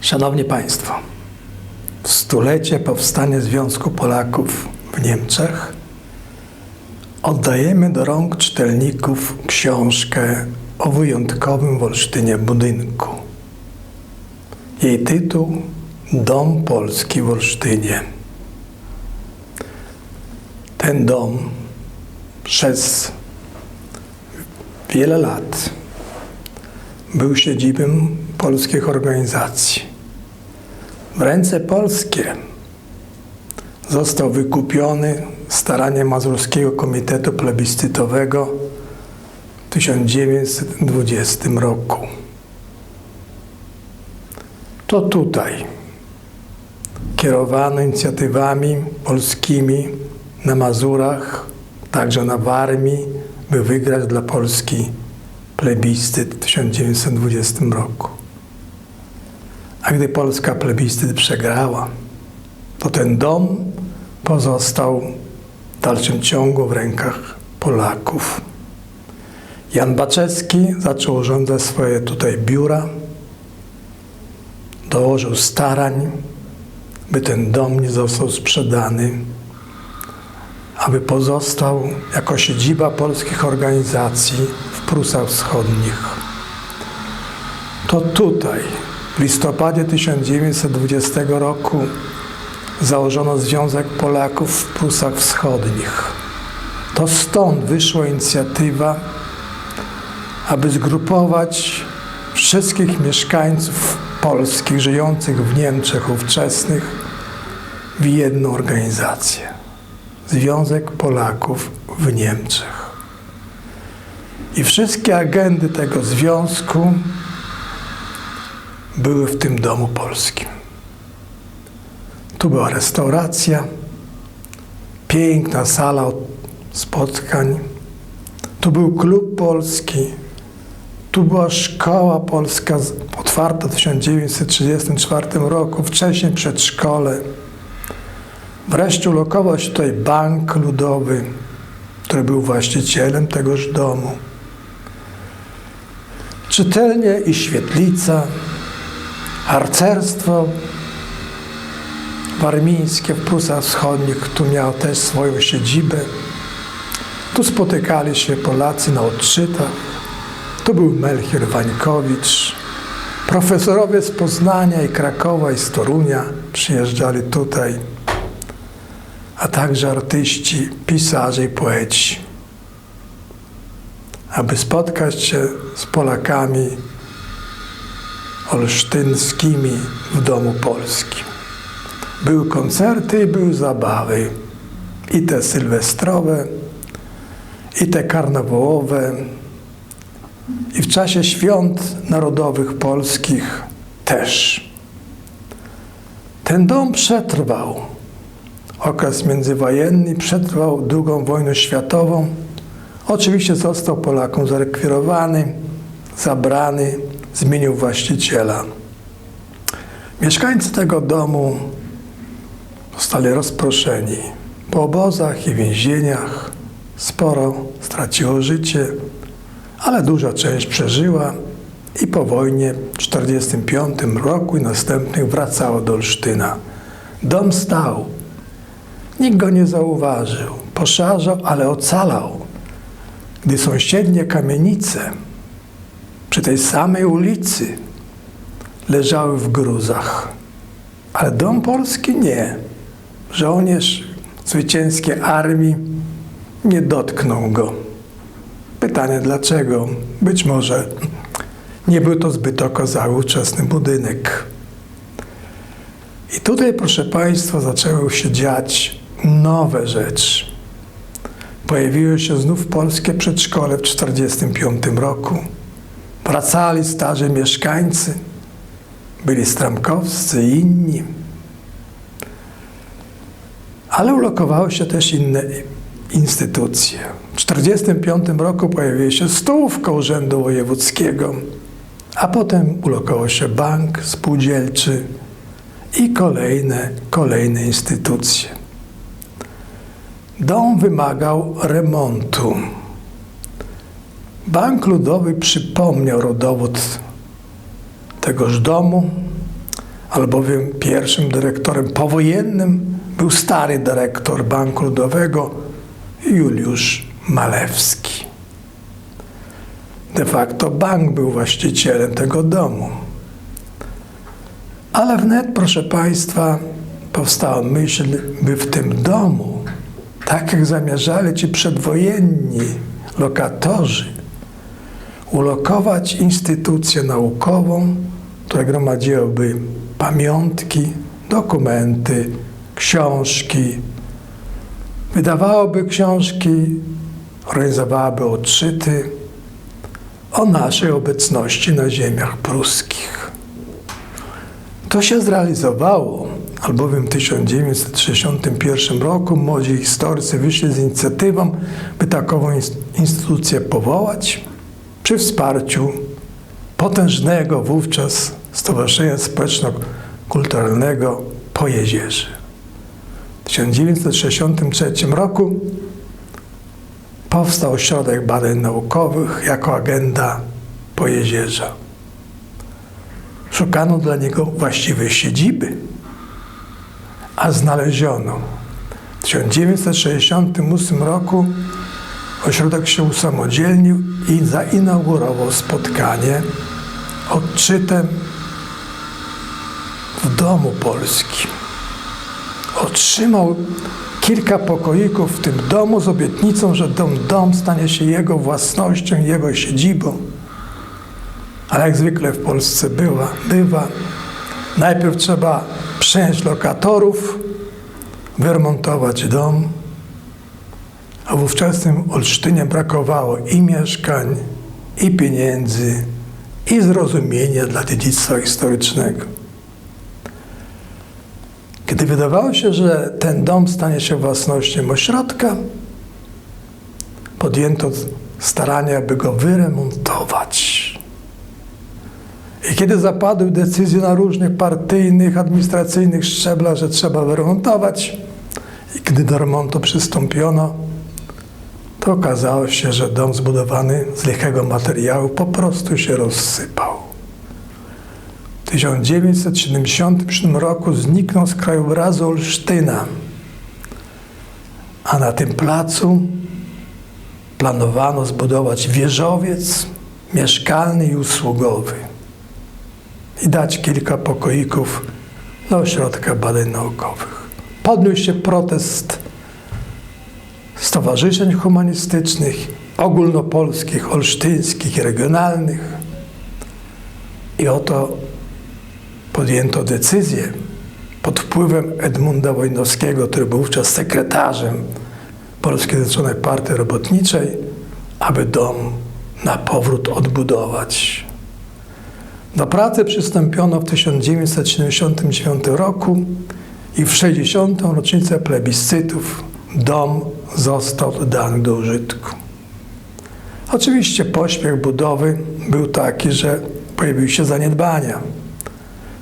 Szanowni Państwo, w stulecie powstania Związku Polaków w Niemczech oddajemy do rąk czytelników książkę o wyjątkowym w Olsztynie budynku. Jej tytuł Dom Polski w Olsztynie. Ten dom przez wiele lat był siedzibą polskich organizacji. W ręce polskie został wykupiony staraniem Mazurskiego Komitetu Plebiscytowego w 1920 roku. To tutaj kierowano inicjatywami polskimi na Mazurach, także na Warmii, by wygrać dla Polski plebiscyt w 1920 roku. A gdy Polska plebiscyt przegrała, to ten dom pozostał w dalszym ciągu w rękach Polaków. Jan Baczewski zaczął urządzać swoje tutaj biura, dołożył starań, by ten dom nie został sprzedany, aby pozostał jako siedziba polskich organizacji w Prusach Wschodnich. To tutaj, w listopadzie 1920 roku, założono Związek Polaków w Prusach Wschodnich. To stąd wyszła inicjatywa, aby zgrupować wszystkich mieszkańców polskich żyjących w Niemczech ówczesnych w jedną organizację. Związek Polaków w Niemczech. I wszystkie agendy tego związku były w tym domu polskim. Tu była restauracja, piękna sala spotkań, tu był klub polski, tu była szkoła polska otwarta w 1934 roku, wcześniej przedszkole. Wreszcie ulokował się tutaj bank ludowy, który był właścicielem tegoż domu. Czytelnie i świetlica, harcerstwo warmińskie w Prusach Wschodnich, tu miało też swoją siedzibę. Tu spotykali się Polacy na odczytach. Tu był Melchior Wańkowicz. Profesorowie z Poznania i Krakowa i z Torunia przyjeżdżali tutaj, a także artyści, pisarze i poeci, aby spotkać się z Polakami olsztyńskimi w Domu Polskim. Były koncerty i były zabawy, i te sylwestrowe, i te karnawałowe, i w czasie świąt narodowych polskich też. Ten dom przetrwał okres międzywojenny, przetrwał II wojnę światową. Oczywiście został Polakom zarekwirowany, zabrany, zmienił właściciela. Mieszkańcy tego domu zostali rozproszeni po obozach i więzieniach. Sporo straciło życie, ale duża część przeżyła i po wojnie w 1945 roku i następnych wracało do Olsztyna. Dom stał. Nikt go nie zauważył. Poszarzał, ale ocalał. Gdy sąsiednie kamienice przy tej samej ulicy leżały w gruzach. Ale dom polski nie. Żołnierz zwycięskiej armii nie dotknął go. Pytanie dlaczego? Być może nie był to zbyt okazały ówczesny budynek. I tutaj, proszę Państwa, zaczęły się dziać nowe rzeczy. Pojawiło się znów polskie przedszkole w 1945 roku. Wracali starzy mieszkańcy, byli stramkowscy i inni. Ale ulokowały się też inne instytucje. W 1945 roku pojawiła się stołówka Urzędu Wojewódzkiego, a potem ulokował się bank spółdzielczy i kolejne, kolejne instytucje. Dom wymagał remontu. Bank Ludowy przypomniał rodowód tegoż domu, albowiem pierwszym dyrektorem powojennym był stary dyrektor Banku Ludowego Juliusz Malewski. De facto bank był właścicielem tego domu. Ale wnet, proszę Państwa, powstała myśl, by w tym domu, tak jak zamierzali ci przedwojenni lokatorzy, ulokować instytucję naukową, która gromadziłaby pamiątki, dokumenty, książki, wydawałoby książki, organizowałaby odczyty o naszej obecności na ziemiach pruskich. To się zrealizowało, albowiem w 1961 roku młodzi historycy wyszli z inicjatywą, by takową instytucję powołać przy wsparciu potężnego wówczas Stowarzyszenia Społeczno-Kulturalnego Pojezierzy. W 1963 roku powstał Ośrodek Badań Naukowych jako agenda Pojezierza. Szukano dla niego właściwej siedziby, a znaleziono. W 1968 roku ośrodek się usamodzielnił i zainaugurował spotkanie odczytem w Domu Polskim. Otrzymał kilka pokoików w tym domu z obietnicą, że ten dom stanie się jego własnością, jego siedzibą. Ale jak zwykle w Polsce była, bywa, najpierw trzeba przejąć lokatorów, wyremontować dom, a w ówczesnym Olsztynie brakowało i mieszkań, i pieniędzy, i zrozumienia dla dziedzictwa historycznego. Kiedy wydawało się, że ten dom stanie się własnością ośrodka, podjęto starania, by go wyremontować. I kiedy zapadły decyzje na różnych partyjnych, administracyjnych szczeblach, że trzeba wyremontować, i kiedy do remontu przystąpiono, to okazało się, że dom zbudowany z lichego materiału po prostu się rozsypał. W 1977 roku zniknął z krajobrazu Olsztyna, a na tym placu planowano zbudować wieżowiec mieszkalny i usługowy i dać kilka pokoików do ośrodka badań naukowych. Podniósł się protest stowarzyszeń humanistycznych, ogólnopolskich, olsztyńskich regionalnych. I oto podjęto decyzję pod wpływem Edmunda Wojnowskiego, który był wówczas sekretarzem Polskiej Zjednoczonej Partii Robotniczej, aby dom na powrót odbudować. Do pracy przystąpiono w 1979 roku i w 60. rocznicę plebiscytów dom został dany do użytku. Oczywiście pośpiech budowy był taki, że pojawiły się zaniedbania.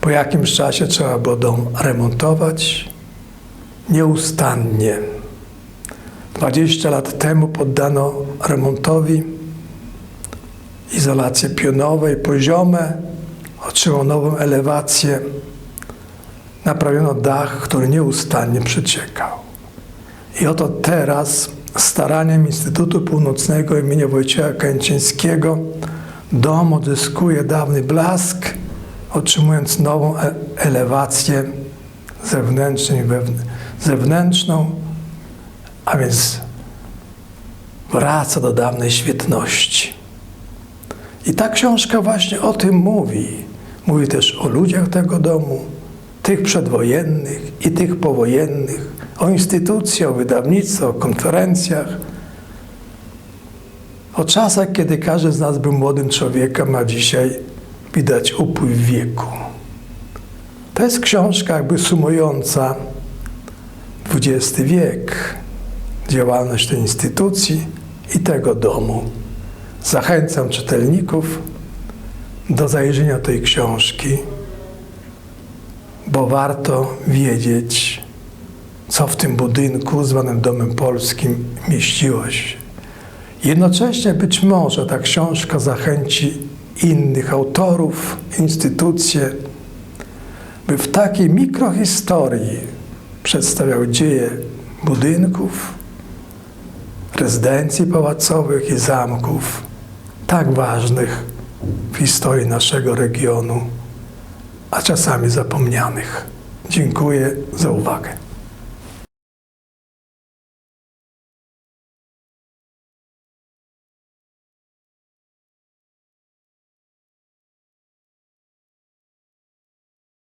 Po jakimś czasie trzeba było dom remontować nieustannie. 20 lat temu poddano remontowi izolację pionowej, poziome, otrzymał nową elewację, naprawiono dach, który nieustannie przeciekał. I oto teraz staraniem Instytutu Północnego imienia Wojciecha Kęcińskiego dom odzyskuje dawny blask, otrzymując nową e elewację zewnętrzną, zewnętrzną, a więc wraca do dawnej świetności. I ta książka właśnie o tym mówi. Mówi też o ludziach tego domu, tych przedwojennych i tych powojennych, o instytucji, o wydawnictwie, o konferencjach, o czasach, kiedy każdy z nas był młodym człowiekiem, a dzisiaj widać upływ wieku. To jest książka jakby sumująca XX wiek, działalność tej instytucji i tego domu. Zachęcam czytelników do zajrzenia tej książki, bo warto wiedzieć, co w tym budynku zwanym Domem Polskim mieściło się. Jednocześnie być może ta książka zachęci innych autorów, instytucje by w takiej mikrohistorii przedstawiał dzieje budynków, rezydencji pałacowych i zamków, tak ważnych w historii naszego regionu, a czasami zapomnianych. Dziękuję za uwagę.